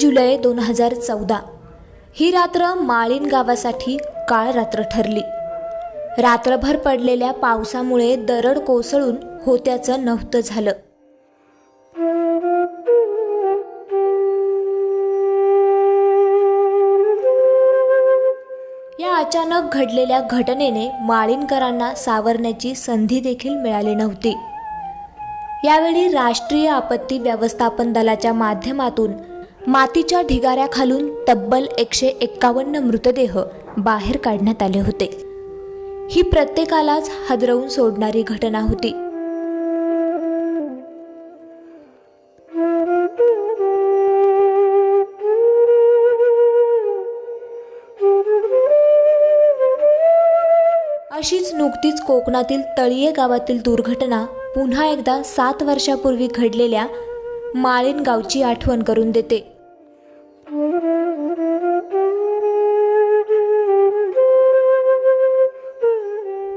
जुलै दोन हजार चौदा. ही रात्र माळीन गावासाठी काळ रात्र ठरली. रात्रभर पडलेल्या पावसामुळे दरड कोसळून होत्याचं नव्हतं झालं. या अचानक घडलेल्या घटनेने माळीनकरांना सावरण्याची संधी देखील मिळाली नव्हती. यावेळी राष्ट्रीय आपत्ती व्यवस्थापन दलाच्या माध्यमातून मातीच्या ढिगाऱ्याखालून तब्बल एकशे एक्कावन्न मृतदेह बाहेर काढण्यात आले होते. ही प्रत्येकालाच हादरवून सोडणारी घटना होती. अशीच नुकतीच कोकणातील तळीये गावातील दुर्घटना पुन्हा एकदा सात वर्षापूर्वी घडलेल्या माळेनगावची आठवण करून देते.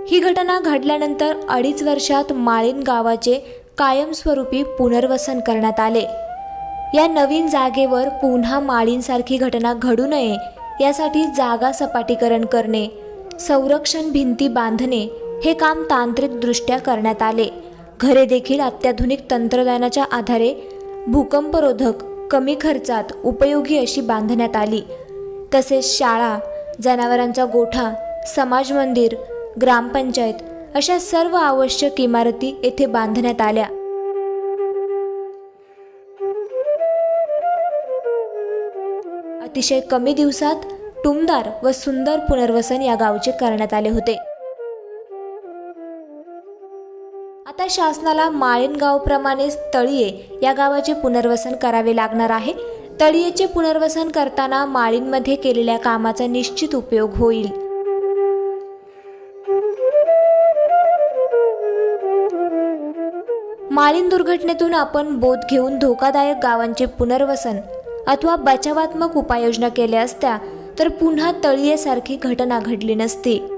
ही घटना घडल्यानंतर अडीच वर्षात माळीन गावाचे कायमस्वरूपी पुनर्वसन करण्यात आले. या नवीन जागेवर पुन्हा माळींसारखी घटना घडू नये यासाठी जागा सपाटीकरण करणे संरक्षण भिंती बांधणे हे काम तांत्रिकदृष्ट्या करण्यात आले. घरे देखील अत्याधुनिक तंत्रज्ञानाच्या आधारे भूकंपरोधक कमी खर्चात उपयोगी अशी बांधण्यात आली. तसेच शाळा जनावरांचा गोठा समाज मंदिर ग्रामपंचायत अशा सर्व आवश्यक इमारती येथे बांधण्यात आल्या. अतिशय कमी दिवसात टुमदार व सुंदर पुनर्वसन या गावचे करण्यात आले होते. आता शासनाला माळीन गावप्रमाणेच तळीये या गावाचे पुनर्वसन करावे लागणार आहे. तळीयेचे पुनर्वसन करताना माळींमध्ये केलेल्या कामाचा निश्चित उपयोग होईल. माळीन दुर्घटनेतून आपण बोध घेऊन धोकादायक गावांचे पुनर्वसन अथवा बचावात्मक उपाययोजना केल्या असत्या तर पुन्हा तळीयेसारखी घटना घडली नसती.